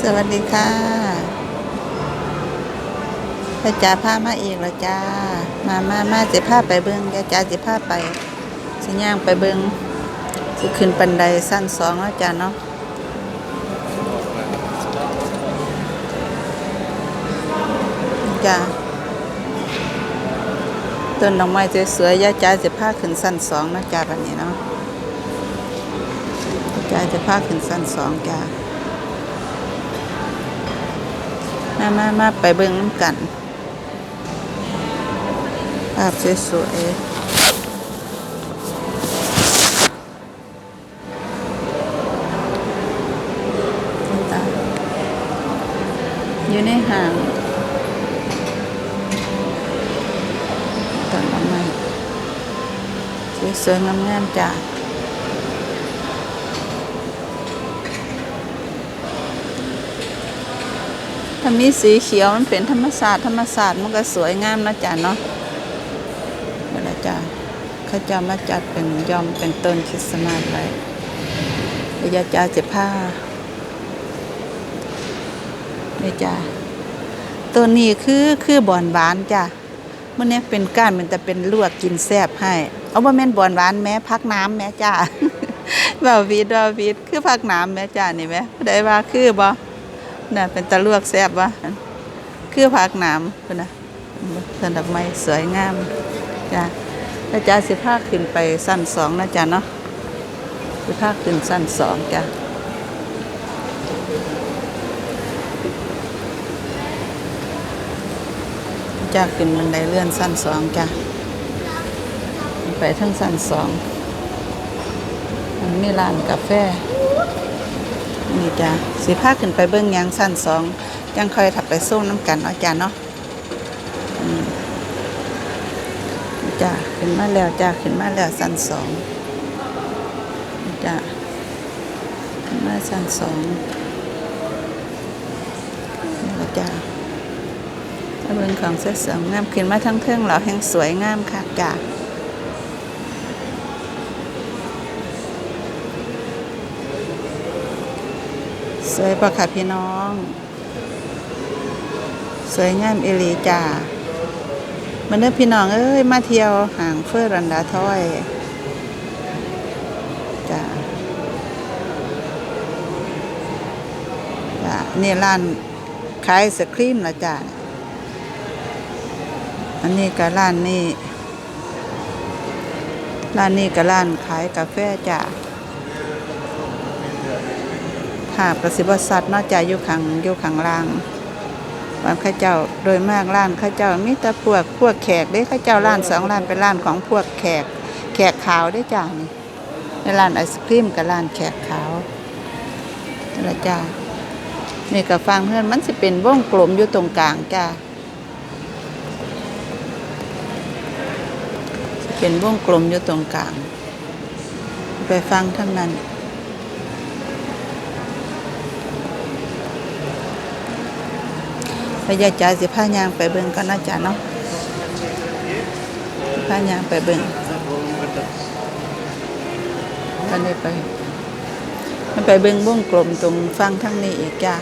สวัสดีค่ะพระจ่าพามาเองแล้วจ้า มามามาเสิพาไปเบิงยาจ่าสิพาไปสิย่างไปเบิงสิขึ้นปันไดสั้นสองแล้วจ้าเนาะจ้าต้นดอกไม้สวยๆยาจ่าเสิพาขึ้นสั้นสองนะจ้าแบบนี้เนาะยาจ่าจะพาขึ้นสั้นสองจ้า มามามาไปเบิ่งน้ำกันภาพสวยๆตาอยู่ในห้างต้นไม้สวยๆงามๆจ้า ถ้ามีสีเขียวมันเป็นธรรมศาสตร์ธรรมศาสตร์มันก็สวยงามนะจ๊ะเนาะเวลาจ้ะเขาจะมาจัดเป็นยอมเป็นต้นคริสต์มาสไว้ระยะจ้าจะผ้าเนี่จ้ะตัวนี้คือคือบอนหวานจ้ะมันเนี้ยเป็นก้านมันแต่เป็นลวกกินแซ่บให้ เอาว่าแม่นบอนหวานแม้พักน้ำแม่จ้าแบบวีดว่าวีดคือพักน้ำแม่จ้านี่แม่ได้ว่าคือบ่ น่ะเป็นตะลวกแซ่บวะคือผักหนามเพิ่นน่ะต้นดอกไม้สวยงามจ้ะแล้วจ้าสิพาขึ้นไปสั้นสองนะจ๊ะเนาะสิพาขึ้นสั้นสองจ้ะจ้าขึ้นบันไดเลื่อนสั้นสองจ้ะไปทั้งสั้นสองมันมีร้านกาแฟ นี่จ้ะสิพาขึ้นไปเบิ้งยังสั้นสองยังค่อยถับไปส้มน้ำกันเนาะจ้ะเนาะมีจ้ะขึ้นมาแล้วจ้ะขึ้นมาแล้วสั้นสองมีจ้ะขึ้นมาสั้นสองนี่จ้ะถ้าเบิ้งของเสื้อเสริมงามขึ้นมาทั้งเครื่องเหล่าแห่งสวยงามค่ะจ้ะ สวยปะค่ะพี่น้อง สวยงามเอลีจ้ามันเด้อพี่น้องเอ้ยมาเที่ยวห่างเฟื่อรันดาถ้อยจ้าจ้านี่ร้านขายสครีมละจ้าอันนี้ก็ร้านนี้ร้านนี้ก็ร้านขายกาแฟจ้า หาบกระสิบสัตว์นอกจากอยู่ขังอยู่ขังล่างบานข้าเจ้าโดยมากร้านข้าเจ้ามีแต่พวกพวกแขกเด้ข้าเจ้าร้านสองร้านเป็นร้านของพวกแขก แขกขาวได้จ้านี่ในร้านไอศครีมกับร้านแขกขาวนั่ละจ้านี่กับฟังเพื่อนมันจะเป็นวงกลมอยู่ตรงกลางจ้าเป็นวงกลมอยู่ตรงกลาง ไปฟังทั้งนั้น พยาจ่าสิพายางไปเบิ่งกันนะจ๊ะเนาะพายางไปเบิ่งกันนี้ไป มันไปเบิ่งวงกลมตรงฟังทั้งนี้อีกจ้า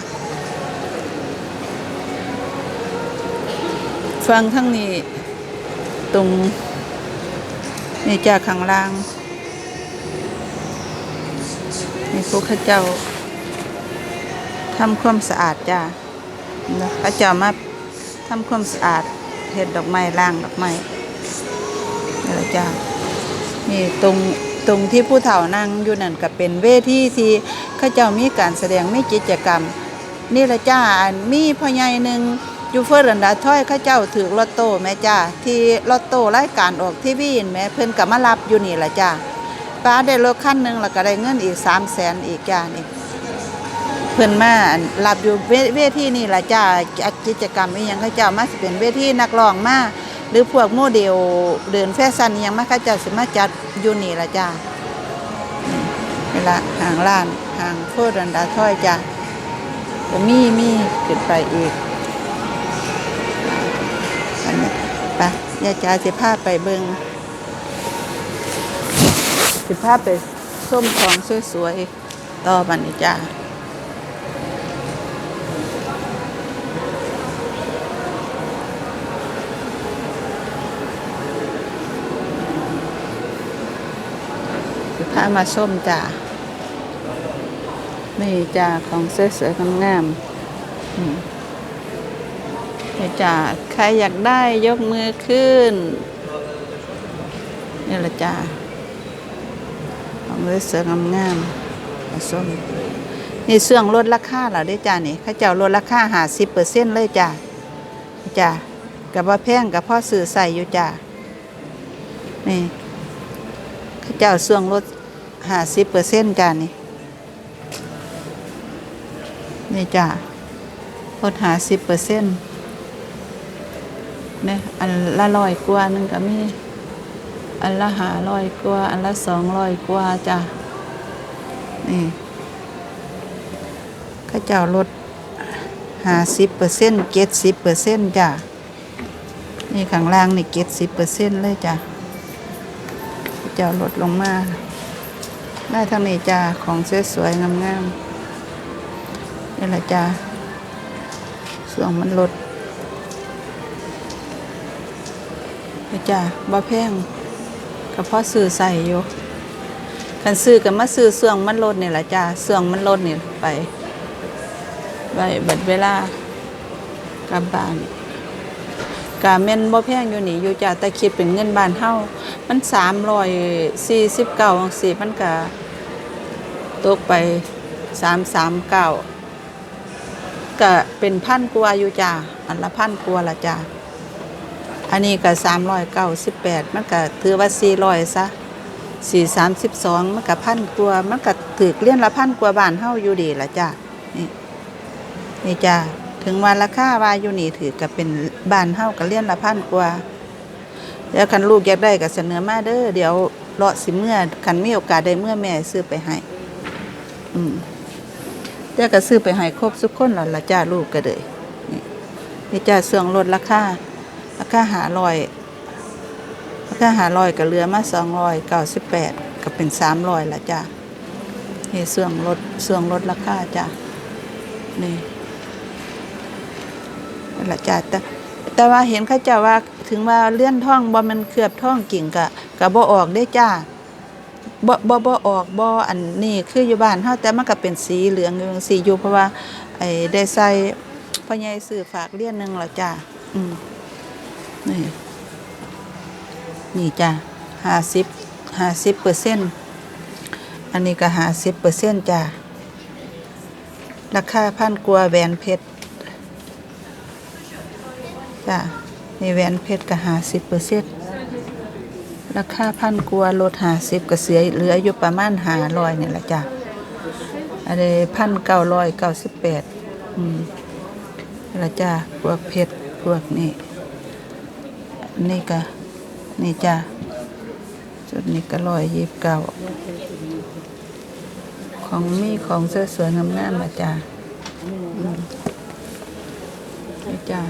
ฟังทั้งนี้ตรงนี่จ้าข้างล่างนี่พวกข้าเจ้าทำความสะอาดจ้า พระเจ้ามาทำความสะอาดเห็ดดอกไม้ล่างดอกไม้นี่แหละจ้านี่ตรงตรงที่ผู้เฒ่านั่งอยู่นั่นก็เป็นเวทีที่ข้าเจ้ามีการแสดงมีกิจกรรม นี่แหละจ้ามีพ่อใหญ่หนึ่งอยู่เฟอร์รันดาถ้อยข้าเจ้าถือลอตโต้แม่จ้าที่ลอตโต้รายการออกทีวีนแม่เพิ่นก็มารับอยู่นี่แหละจ้าป้าได้รถคันหนึ่งแล้วก็ได้เงินอีกสามแสนอีกจ้านี่ เพิ่นมารับอยู่เวเวทีนี่ล่ะจ้ากิจกรรมอีหยังเขาเจ้ามาสิเป็นเวทีนักร้องมาหรือพวกโมเดลเดินแฟชั่นอีหยังมาเขาเจ้าสิมาจัดอยู่นี่ล่ะจ้านี่ล่ะห่างร้านห่างโคดันดาถ้อยจ้าก็มีมีขึ้นไปอีกอันนี้ไปยาจ้าสิพาไปเบิงสิพาไปส้มของสวยๆต่อบันนี้จ้าามาส้มจ้านี่จ้าของเสวยๆงามๆอืมนี่จ้าใครอยากได้ยกมือขึ้น นี่ละจ้าของเสวยๆงามๆมาส้มนี่เสื่องลดราคาเหรอได้จ้านี่ข้าเจ้าลดราคาหาสิบเปอร์เซ็นต์เลยจ้าจ้ากับว่าแพงกับพ่อสื่อใส่อยู่จ้านี่ข้าเจ้าเสื่องลด หาสิบเปอร์เซ็นต์จ้านี่นี่จ้าลดหาสิบเปอร์เซ็นต์เนี่ยอันละร้อยกว่านึงก็มีอันละหาร้อยกว่าอันละสองร้อยกว่าจ้านี่ข้าเจ้าลดห้าสิบเปอร์เซ็นต์เจ็ดสิบเปอร์เซ็นต์จ้ะนี่ข้างล่างนี่เจ็ดสิบเปอร์เซ็นต์เลยจ้ะข้าเจ้าลดลงมา ได้ทางนี้จ้ะของสวยๆงามๆนี่แหละจ้ะส่วงมันลดนี่จ้ะบ่แพงก็เพราะซื้อใส่อยู่คันซื้อกับมาซื้อเสื่องมันลดนี่แหละจ้ะเสื่องมันลดนี่ไปไว้บัดเวลากลับบ้านกาแม่นบ่แพงอยู่นี่อยู่จ้ะแต่คิดเป็นเงินบ้านเฮา มัน349จังซี่มันก็ตกไป339ก็เป็นพันกว่าอยู่จ้ะอันละพันกว่าละจ้ะอันนี้ก็398มันก็ถือว่า400ซะ432มันก็พันกว่ามันก็ถือเรียนละพันกว่าบ้านเฮาอยู่ดีละจ้ะนี่นี่จ้าถึงวันราคาว่าอยู่นี่ถือกับเป็นบานเฮากับเลี้ยนละพันกว่า เดี๋ยวคันลูกอยากได้ก็เสนอมาเด้อเดี๋ยวเลาะสิเมื่อคันมีโอกาสได้เมื่อแม่ซื้อไปให้อืมเดี๋ยวก็ซื้อไปให้ครบทุกคนแล้วละจ้าลูกก็เลยนี่จ้าเสื่องลดราคาราคาหาลอยราคาหาลอยก็เหลือมาสองร้อยเก้าสิบแปดก็เป็นสามร้อยละจ้านี่เสื่องลดเสื่องลดราคาจ้านี่ละจ้ะแต่ แต่ว่าเห็นเขาเจ้าว่าถึงว่าเลื่อนท่องบ่มันเคลือบท่องกิ่งกะกะบ่ออกได้จ้าบ่บ่บ่ออกบ่อันนี้คืออยู่บ้านเฮาแต่มันก็เป็นสีเหลืองอยู่จังซี่อยู่เพราะว่าไอ้ได้ใส่พ่อใหญ่ซื้อฝากเลี้ยนหนึงแล้วจ้าอืมนี่นี่จ้า50 50%อันนี้ก็50%จ้าราคาพันกว่าแหวนเพชร จ้ะในแหวนเพชรก็หาสิบเปอร์เซ็นต์ราคาพันกว่าลดหาสิบก็เสียเหลืออยู่ประมาณหาร้อยนี่แหละจ้ะอันนี้พันเก้าร้อยเก้าสิบแปดอืมละจ้ะพวกเพชรพวกนี้นี่ก็นี่จ้ะจุดนี้ก็ร้อยยี่สิบเก้าของมีของเสื้อสวยงามๆมาจ้ะนี่จ้า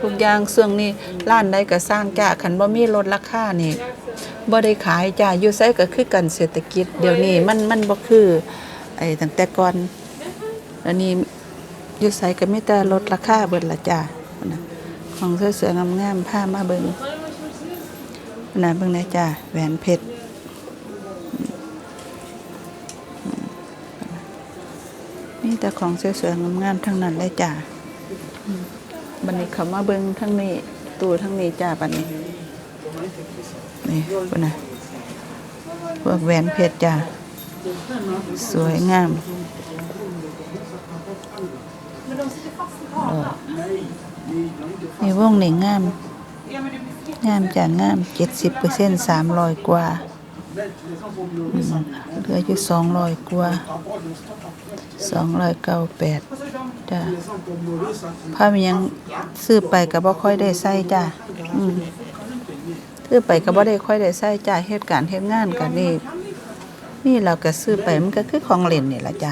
ทุกอย่างเสื่องนี้ร้านใดก็สร้างจ้าคันบ่มีลดราคานี่บ่ได้ขายจ้าอยู่ไสก็คือกันเศรษฐกิจ เดี๋ยวนี้มันมันบ่คือไอ้ตั้งแต่ก่อนอันนี้อยู่ไสก็มีแต่ลดราคาเบิดละจ้าของสวยๆงามๆพามาเบิ่งนะเบิ่งนะจ้าแหวนเพชรมีแต่ของสวยๆงามๆทั้งนั้นเลยจ้า บันนี้เขามาเบิ้งทั้งนี้ตู้ทั้งนี้จ้าบันนี้นี่ปุ่นนะพวกแหวนเพชรจ้าสวยงามเออนี่วงนี่งาม งามจ้างามเจ็ดสิบเปอร์เซ็นต์สามร้อยกว่า เหลืออยู่สองร้อยกว่าสองร้อยเก้าแปดจ้าผ้ามันยังซื้อไปก็บ่ค่อยได้ใส่จ้าอืมซื้อไปก็บ่ได้ค่อยได้ใส่จ้าเหตุการณ์เฮ็ดงานกันนี่นี่เราก็ซื้อไปมันก็คือของเล่นนี่ล่ะจ้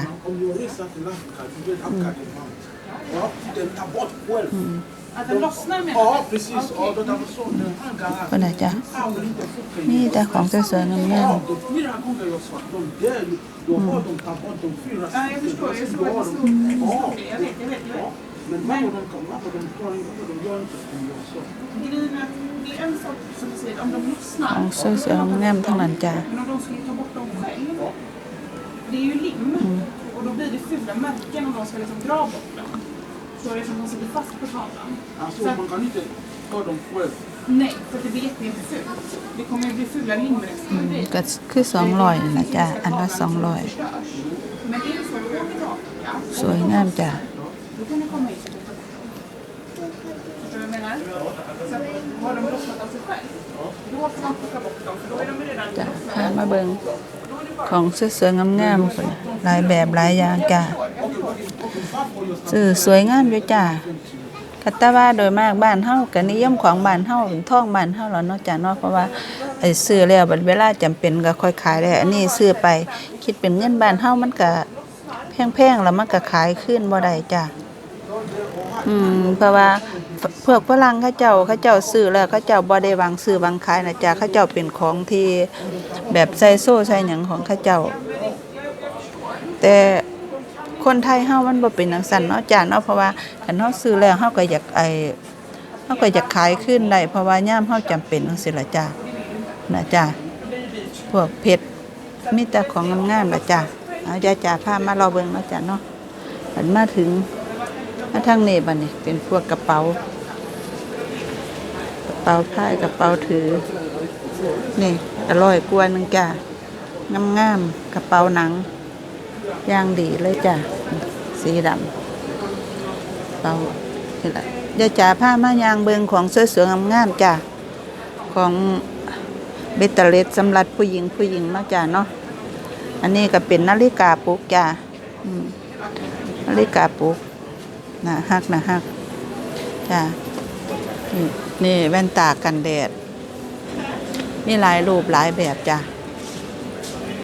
า Ja, precis. Ja, då tar vi sån. Han garage. ก็น่ะจ้านี่แต่ของสวยๆงาม Ja, de fyra gånger jag sa, de dör ju. Du har de tar bort de fyra Ja, jag förstår. Jag såg att det stod. Ja. Jag vet, jag vet. Jag vet. Men vad har de kommit? Vad har de vad har de gör inte som jag sa? Det är, dina, det är en sak som du säger, om de ข lossnar. องสวยๆงามๆทั้งนั้นจ้ะ Men om de skulle ta bort dem själv. Det är ju lim. Och då blir det fula märken om de ska liksom dra bort dem. Så det är som de sitter fast på tavlan. Alltså Så, man kan inte ta dem själv. nej, för det blir jättefult. Det kommer ju bli fula limrester och grejer. ก็คือสองร้อยนั่นนะจ้ะอันละสองร้อย Förstörs. Men är det så att du åker tillbaka สวยงามจ้ะ Då kan du komma hit och plocka bort dem. Förstår du vad jag menar? Så att har de lossnat av sig själv, då får man plocka bort dem för då är de ju redan จ้ะพามาเบิงของสวยๆงามๆพุ่นน่ะหลายแบบหลายอย่างจ้ะ ซื้อสวยงามอยู่จ้ะคัตตาว่าโดยมากบ้านเฮาก็นิยมของบ้านเฮาเป็นท่องบ้านเฮาแล้วเนาะจ้ะเนาะเพราะว่าไอ้ซื้อแล้วบัดเวลาจำเป็นก็ค่อยขายได้อันนี้ซื้อไปคิดเป็นเงินบ้านเฮามันก็แพงๆแล้วมันก็ขายขึ้นบ่ได้จ้ะอืมเพราะว่าพวกฝรั่งเขาเจ้าเขาเจ้าซื้อแล้วเขาเจ้าบ่ได้วังซื้อวังขายนะจ๊ะเขาเจ้าเป็นของที่แบบใส่โซ่ใส่หยังของเขาเจ้า แต่ คนไทยเฮามันบ่เป็นจังซั่นเนาะจ้ะเนาะเพราะว่าคันเฮาซื้อแล้วเฮาก็อยากไอ้เฮาก็อยากขายขึ้นได้เพราะว่ายามเฮาจำเป็นจังซี่ล่ะจ้ะนะจ้ะพวกเพชรมีแต่ของงามๆล่ะจ้ะเอาจ้ะจ้ะพามารอเบิ่งเนาะจ้ะเนาะอันมาถึงมาทางนี้บัดนี้เป็นพวกกระเป๋ากระเป๋าผ้ากระเป๋าถือนี่อร่อยกว่านึงจ้ะงามๆกระเป๋าหนัง ย่างดีเลยจ้ะ สีดำกระเป๋านี่แหละยายจ๋าผ้ามายางเบิงของสวยๆงามๆจ้ะ ของเบตเตอร์เลสสำหรับผู้หญิงผู้หญิงเนาะจ้ะเนาะ อันนี้ก็เป็นนาฬิกาปลุกจ้ะนาฬิกาปลุกนะฮักนะฮักจ้ะนี่นี่แว่นตากันแดด มีหลายรูปหลายแบบจ้ะ